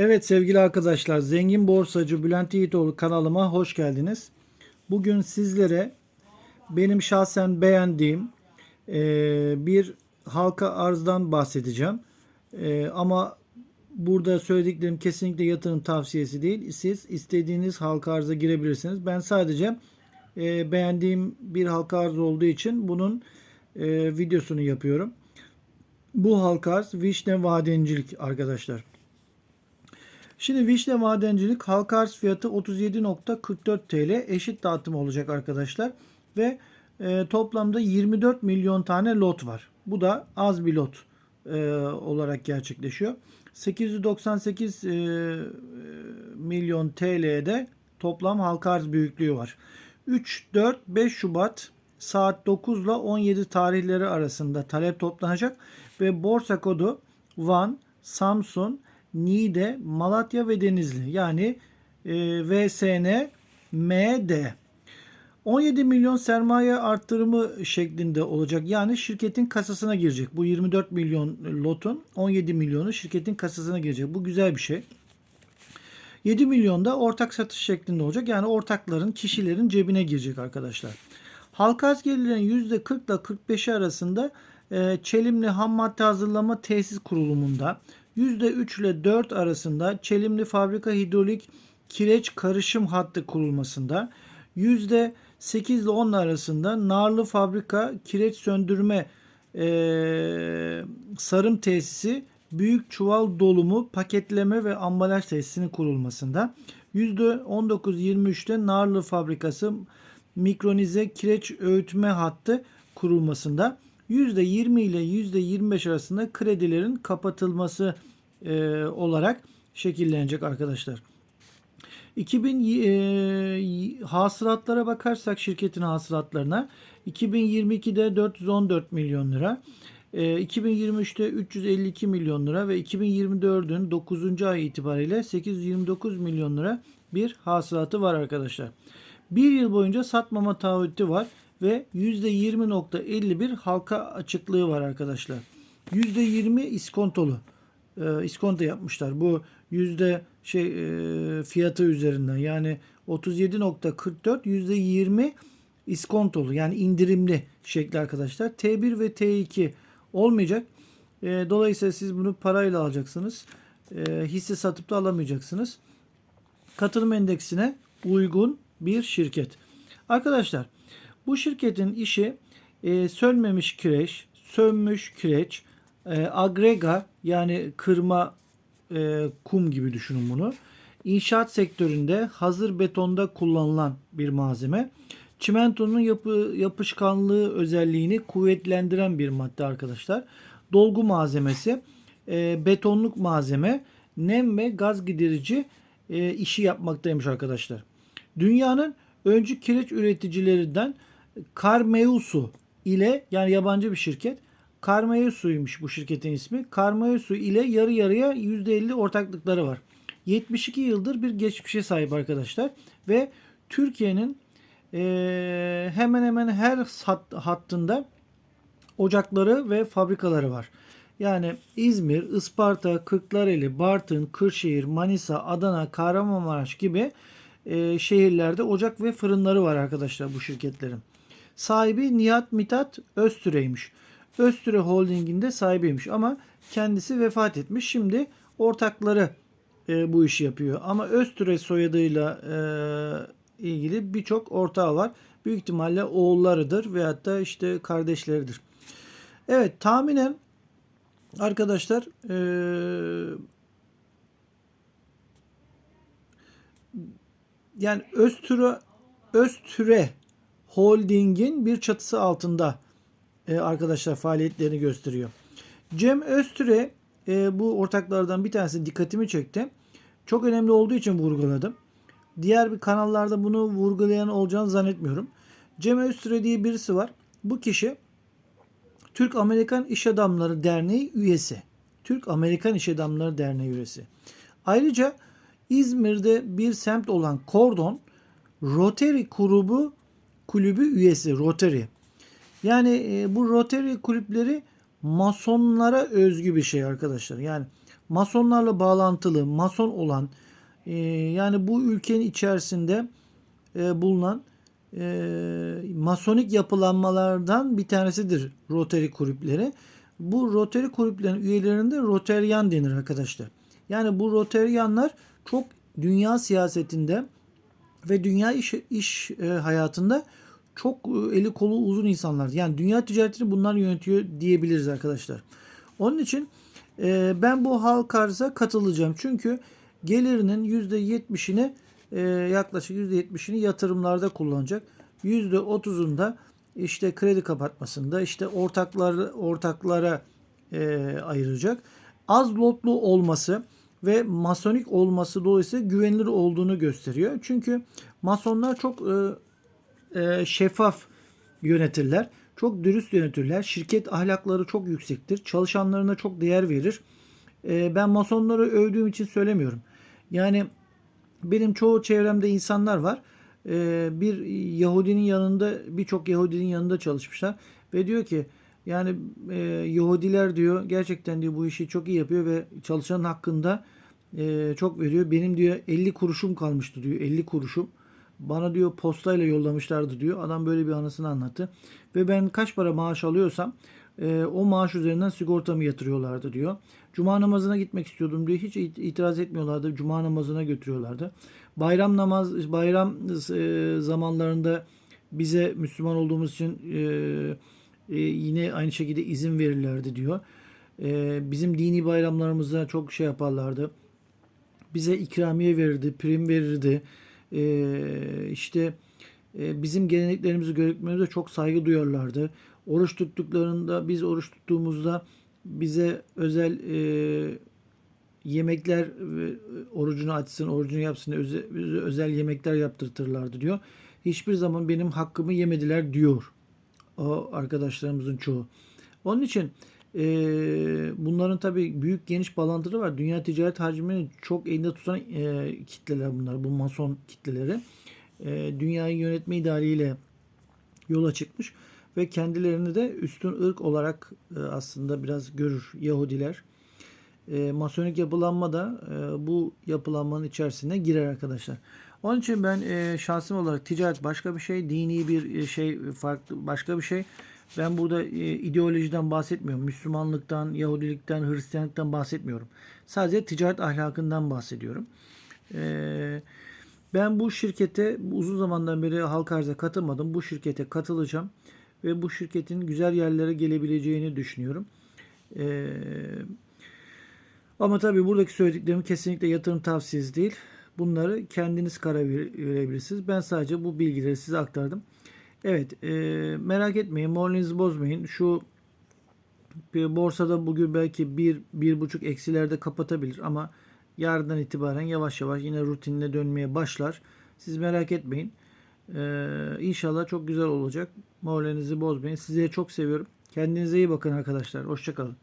Evet sevgili arkadaşlar, Zengin Borsacı Bülent Yiğitoğlu kanalıma hoş geldiniz. Bugün sizlere benim şahsen beğendiğim eee, bir halka arzdan bahsedeceğim. Eee, ama burada söylediklerim kesinlikle yatırım tavsiyesi değil. Siz istediğiniz halka arza girebilirsiniz. Ben sadece eee, beğendiğim bir halka arz olduğu için bunun videosunu yapıyorum. Bu halka arz Vişne Vadencilik arkadaşlar. Şimdi Vişne Madencilik halka arz fiyatı 37.44 TL eşit dağıtım olacak arkadaşlar. Ve e, toplamda 24 milyon tane lot var. Bu da az bir lot e, olarak gerçekleşiyor. 898 e, milyon TL'de toplam halka arz büyüklüğü var. 3, 4, 5 Şubat saat 9 ile 17 tarihleri arasında talep toplanacak ve borsa kodu Van, Samsun, Niğde, Malatya ve Denizli yani e, VSN MD. 17 milyon sermaye arttırımı şeklinde olacak. Yani şirketin kasasına girecek. Bu 24 milyon lotun 17 milyonu şirketin kasasına girecek. Bu güzel bir şey. 7 milyon da ortak satış şeklinde olacak. Yani ortakların, kişilerin cebine girecek arkadaşlar. Halka arz gelirlerin %40 ile 45'i arasında e, Çelimli ham madde hazırlama tesis kurulumunda, %3 ile 4 arasında Çelimli fabrika hidrolik kireç karışım hattı kurulmasında, %8 ile 10 arasında Narlı fabrika kireç söndürme e, sarım tesisi büyük çuval dolumu paketleme ve ambalaj tesisinin kurulmasında, %19-23'te Narlı fabrikası mikronize kireç öğütme hattı kurulmasında, %20 ile %25 arasında kredilerin kapatılması e, olarak şekillenecek arkadaşlar. 2000 e, hasılatlara bakarsak şirketin hasılatlarına 2022'de 414 milyon lira, e, 2023'te 352 milyon lira ve 2024'ün 9. ay itibariyle 829 milyon lira bir hasılatı var arkadaşlar. Bir yıl boyunca satmama taahhütü var ve %20.51 halka açıklığı var arkadaşlar. %20 iskontolu. E, iskonto yapmışlar. Bu yüzde şey e, fiyatı üzerinden yani 37.44 %20 iskontolu yani indirimli şekli arkadaşlar. T1 ve T2 olmayacak. E, dolayısıyla siz bunu parayla alacaksınız. E, hisse satıp da alamayacaksınız. Katılım endeksine uygun bir şirket. Arkadaşlar bu şirketin işi e, sönmemiş kireç, sönmüş kireç, e, agrega yani kırma e, kum gibi düşünün bunu. İnşaat sektöründe hazır betonda kullanılan bir malzeme. Çimentonun yapı, yapışkanlığı özelliğini kuvvetlendiren bir madde arkadaşlar. Dolgu malzemesi, e, betonluk malzeme, nem ve gaz giderici e, işi yapmaktaymış arkadaşlar. Dünyanın öncü kireç üreticilerinden Carmeusu ile yani yabancı bir şirket Carmeusu'ymuş bu şirketin ismi. Carmeusu ile yarı yarıya %50 ortaklıkları var. 72 yıldır bir geçmişe sahip arkadaşlar ve Türkiye'nin e, hemen hemen her hat, hattında ocakları ve fabrikaları var. Yani İzmir, Isparta, Kırklareli, Bartın, Kırşehir, Manisa, Adana, Kahramanmaraş gibi e, şehirlerde ocak ve fırınları var arkadaşlar bu şirketlerin. Sahibi Nihat Mitat Öztüre'ymiş. Öztüre Holding'in sahibiymiş ama kendisi vefat etmiş. Şimdi ortakları e, bu işi yapıyor. Ama Öztüre soyadıyla e, ilgili birçok ortağı var. Büyük ihtimalle oğullarıdır veyahut da işte kardeşleridir. Evet tahminen arkadaşlar e, yani Öztüre Öztüre Holding'in bir çatısı altında e, arkadaşlar faaliyetlerini gösteriyor. Cem Öztüre e, bu ortaklardan bir tanesi dikkatimi çekti. Çok önemli olduğu için vurguladım. Diğer bir kanallarda bunu vurgulayan olacağını zannetmiyorum. Cem Öztüre diye birisi var. Bu kişi Türk Amerikan İş Adamları Derneği üyesi. Türk Amerikan İş Adamları Derneği üyesi. Ayrıca İzmir'de bir semt olan Kordon Rotary grubu kulübü üyesi Rotary. Yani e, bu Rotary kulüpleri masonlara özgü bir şey arkadaşlar. Yani masonlarla bağlantılı, mason olan e, yani bu ülkenin içerisinde e, bulunan e, masonik yapılanmalardan bir tanesidir Rotary kulüpleri. Bu Rotary kulüplerin üyelerinde Rotaryan denir arkadaşlar. Yani bu Rotaryanlar çok dünya siyasetinde ve dünya iş, iş e, hayatında çok e, eli kolu uzun insanlar. Yani dünya ticaretini bunlar yönetiyor diyebiliriz arkadaşlar. Onun için e, ben bu halk arıza katılacağım. Çünkü gelirinin %70'ini e, yaklaşık %70'ini yatırımlarda kullanacak. %30'unda işte kredi kapatmasında işte ortaklar ortaklara e, ayıracak. Az lotlu olması ve masonik olması dolayısıyla güvenilir olduğunu gösteriyor. Çünkü masonlar çok e, e, şeffaf yönetirler. Çok dürüst yönetirler. Şirket ahlakları çok yüksektir. Çalışanlarına çok değer verir. E, ben masonları övdüğüm için söylemiyorum. Yani benim çoğu çevremde insanlar var. E, bir Yahudinin yanında birçok Yahudinin yanında çalışmışlar ve diyor ki yani e, Yahudiler diyor gerçekten diyor bu işi çok iyi yapıyor ve çalışanın hakkında e, çok veriyor. Benim diyor 50 kuruşum kalmıştı diyor. 50 kuruşum. Bana diyor postayla yollamışlardı diyor. Adam böyle bir anısını anlattı. Ve ben kaç para maaş alıyorsam e, o maaş üzerinden sigortamı yatırıyorlardı diyor. Cuma namazına gitmek istiyordum diyor. Hiç it- itiraz etmiyorlardı. Cuma namazına götürüyorlardı. Bayram namaz bayram e, zamanlarında bize Müslüman olduğumuz için e, e, yine aynı şekilde izin verirlerdi diyor. E, bizim dini bayramlarımızda çok şey yaparlardı. Bize ikramiye verirdi, prim verirdi. E, işte e, bizim geleneklerimizi, göreneklerimize çok saygı duyarlardı. Oruç tuttuklarında, biz oruç tuttuğumuzda bize özel e, yemekler e, orucunu açsın, orucunu yapsın özel, özel yemekler yaptırtırlardı diyor. Hiçbir zaman benim hakkımı yemediler diyor o arkadaşlarımızın çoğu. Onun için e, bunların tabii büyük geniş bağlantıları var. Dünya ticaret hacmini çok elinde tutan e, kitleler bunlar. Bu mason kitleleri. E, dünyayı yönetme idealiyle yola çıkmış ve kendilerini de üstün ırk olarak e, aslında biraz görür Yahudiler. E, masonik yapılanma da e, bu yapılanmanın içerisine girer arkadaşlar. Onun için ben e, şahsım olarak ticaret başka bir şey, dini bir e, şey farklı başka bir şey. Ben burada e, ideolojiden bahsetmiyorum. Müslümanlıktan, Yahudilikten, Hristiyanlıktan bahsetmiyorum. Sadece ticaret ahlakından bahsediyorum. E, ben bu şirkete uzun zamandan beri halka arza katılmadım. Bu şirkete katılacağım ve bu şirketin güzel yerlere gelebileceğini düşünüyorum. Ee, ama tabii buradaki söylediklerim kesinlikle yatırım tavsiyesi değil. Bunları kendiniz karar verebilirsiniz. Ben sadece bu bilgileri size aktardım. Evet e, merak etmeyin moralinizi bozmayın. Şu bir borsada bugün belki bir, bir buçuk eksilerde kapatabilir ama yarından itibaren yavaş yavaş yine rutinine dönmeye başlar. Siz merak etmeyin. Ee, inşallah çok güzel olacak. Moralinizi bozmayın. Sizleri çok seviyorum. Kendinize iyi bakın arkadaşlar. Hoşçakalın.